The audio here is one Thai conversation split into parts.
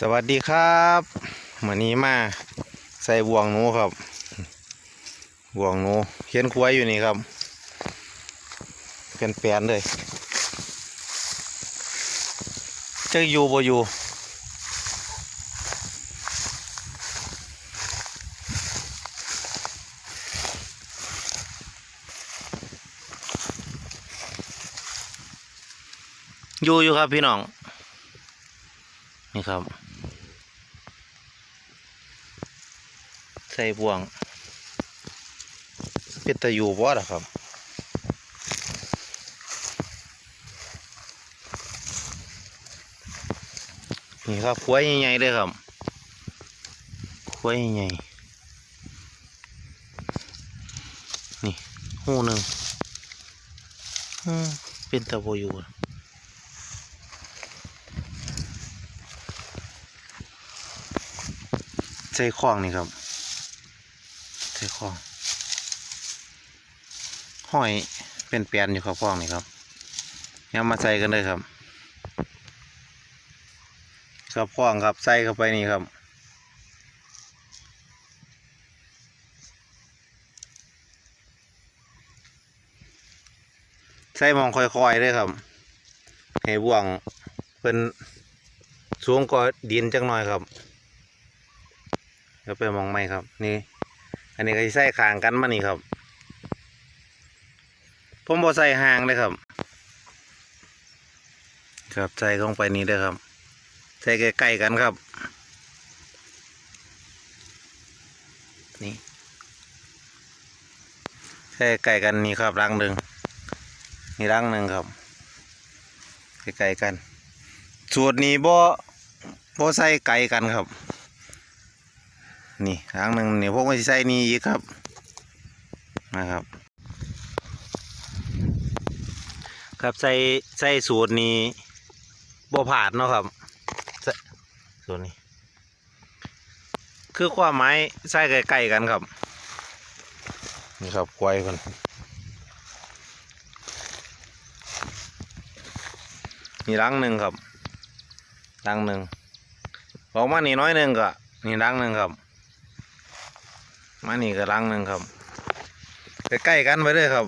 สวัสดีครับวันนี้มาใส่บ่วงหนูครับบ่วงหนูเขียนควายอยู่นี่ครับเป็นแปลนเลยจะอยู่บ่อยู่อยู่อยู่ครับพี่น้อง นี่ครับ ใส่บ่วง เป็นตะยูบ่ล่ะครับนี่ครับควายใหญ่ๆเลยครับควายใหญ่นี่หูหนึ่งอืมเป็นตะโบอยู่ ใส่ข้องนี่ครับใส่ข้องห้อยเป็นแปลนอยู่ครับข้องนี่ครับเอามาใส่กันเลยครับครับข้องครับใส่เข้าไปนี่ครับใส่มองค่อยๆเลยครับให้บ่วงเป็นสูงกว่าดินจังหน่อยครับ ก็ไปมองไม่ครับ นี่ อันนี้ก็ใส่ขางกันมานี่ครับ ผมบอใส่ห่างเลยครับ ครับใส่ลงไปนี้เลยครับ ใส่ใกล้ๆกันครับ นี่ใส่ใกล้กันนี่ครับรังหนึ่งนี่รังหนึ่งครับใกล้ๆกันสูตรนี้บ่บ่ใส่ไก่กันครับ นี่ครั้งหนึ่งเนี่ยพวกมันใส่นี่อีกครับนะครับ ครับใส่ใส่สูตรนี้บ่ผ่านเนาะครับส่สูตรนี้ คือความหมายใส่ใกล้ๆกันครับ นี่ครับควายคนนี่รังหนึ่งครับรังหนึ่งออกมานี่น้อยหนึ่งก็นี่รังหนึ่งครับ มานี่ก็ลังหนึ่งครับใกล้ๆกันไปเลยครับ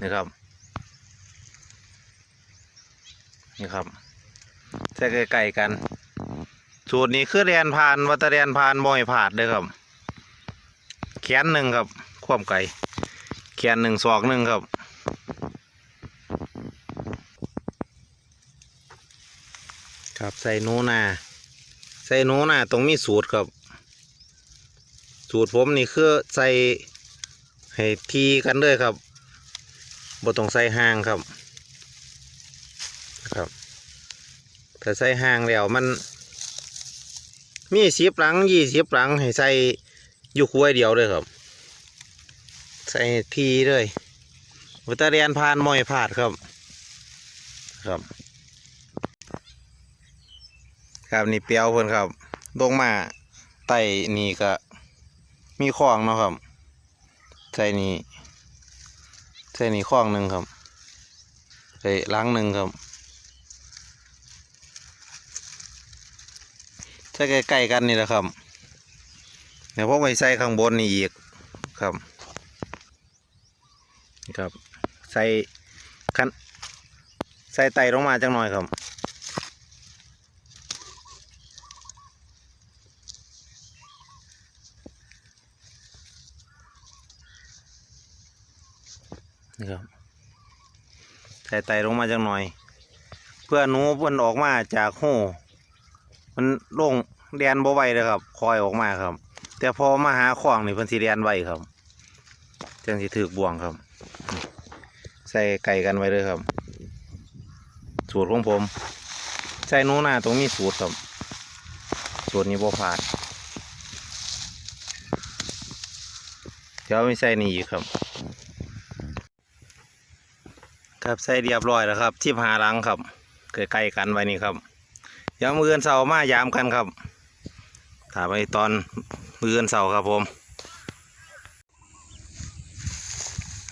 นี่ครับ นี่ครับใช่ใกล้ๆกัน สูตรนี้คือเรียนผ่านวัตเรียนผ่านบ่อยผ่านเลยครับ แขนหนึ่งครับ ความไก่แขนหนึ่งศอกหนึ่งครับครับใส่นูนาใส่นูนาตรงมีสูตรครับ สูตรผมนี่คือใส่ให้ทีกันเลยครับบ่ต้องใส่ห่างครับครับถ้าใส่ห่างแล้วมัน มีสิบหลังยี่สิบหลังให้ใส่อยู่คุ้ยเดียวเลยครับ ใส่ทีเลยวัตเรียนพานมอยพาดครับ ครับ ครับนี่เปียวเพิ่นครับลงมาไต่นี่ก็ มีข้องเนาะครับ ใส่นี่ใส่นี่ข้องหนึ่งครับใส่ล้างหนึ่งครับใส่ใกล้ๆกันนี่แหละครับเดี๋ยวพวกไปใส่ข้างบนนี่อีกครับครับ ใส่คันใส่ไตลงมาจังหน่อยครับ นี่ครับใส่ไตลงมาจังหน่อย เพื่อหนูมันออกมาจากหูมันลงเรียนบ่ไหวเลยครับ คอยออกมาครับ แต่พอมาหาของนี่เพิ่นสิเรียนไหวครับจังสิถือบ่วงครับ ใส่ไก่กันไว้เลยครับ สูตรของผม ใส่หนูหน้าตรงมีสูตรครับสูตรนี้บ่ผ่านเดี๋ยวไม่ใส่นี่อีกครับ ครับใส่เรียบร้อยแล้วครับที่หาลังครับเกิดใกล้กันไว้นี่ครับยามมือเงินเสามายามกันครับถามไปตอนมือเงินเสาครับผม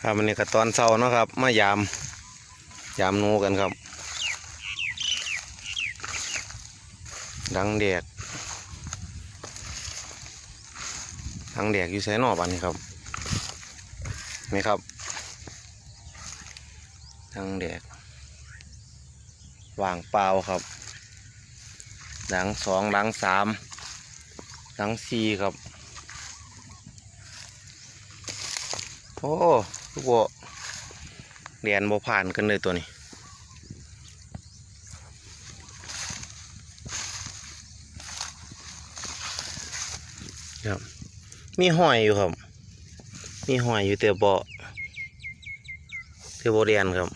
ครับอันนี้ก็ตอนเสาเนะครับ มายาม ยามนูกันครับ ดังแดดดังแดดอยู่ใช้หน่อบันนี้ครับนี่ครับ ทางแดกว่างเปล่าครับ หลังสองหลังสามหลังสี่ครับ โอ้ลูกโบเรียนโบผ่านกันเลยตัวนี้ครับ มีหอยอยู่ครับ มีหอยอยู่แต่บ่แต่บ่เรียนครับ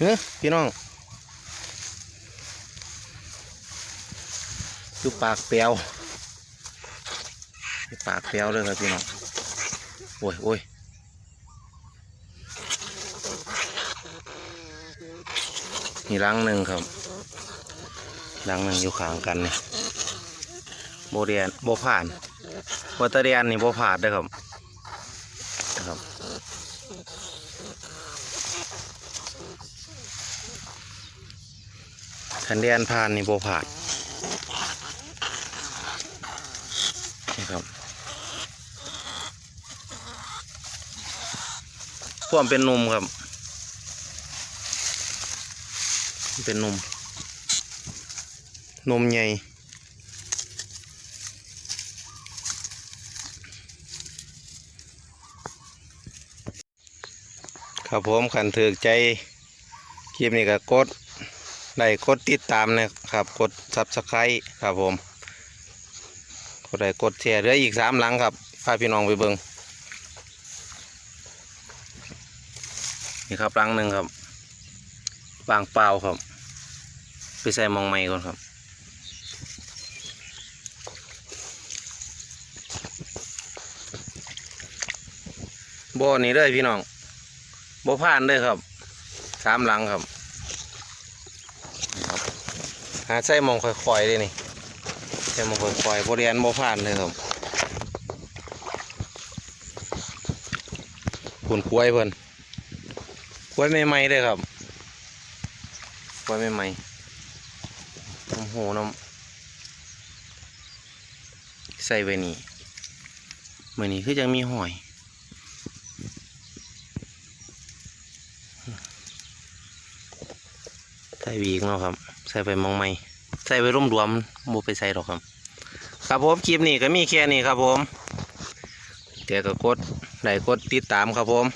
เฮ้พี่น้องอยู่ปากเปียวปากเปียวเลยครับพี่น้อง โอ้ยโอ้ยมีรังหนึ่งครับรังหนึ่งอยู่ข้างกันนี่โบเรียนโบผ่านวัตเรียนนี่โบผ่านด้อครับนะครับ คันเดียนผ่านนี่โบผานนี่ครับพวมนเป็นนุ่มครับ เป็นนุ่มนมใหญ่ครับผมขันถือใจคลิปนี้ก็กด ได้กดติดตามนะครับ กดซับสไครต์ครับผมกดได้กดแชร์เหลืออีกสามหลังครับพาพี่น้องไปเบิงนี่ครับหลังหนึ่งครับวางเปล่าครับ ไปใส่มองไม้ก่อนครับบ่อนี้เลยพี่น้องบ่ผ่านเลยครับสามหลังครับ หาใส่หมองค่อยๆเลยนี่ใส่หมองค่อยๆบริเวณบ่ผ่านเลยครับคุณกล้วยเพิ่นกล้วยใหม่ๆเลยครับกล้วยใหม่ๆน้ำหูน้ำใส่ไว้นี่เหมือนี้คือยังมีหอย ส่วีกเนาะครับ ใส่ไปมองไม่ใส่ไปร่มรวมโมไปใส่หรอกครับ ครับผมคลิปนี้ก็มีแค่นี้ครับผมเดี๋ยวก็กดไลค์กดติดตามครับผม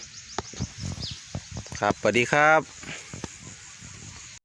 ครับสวัสดีครับ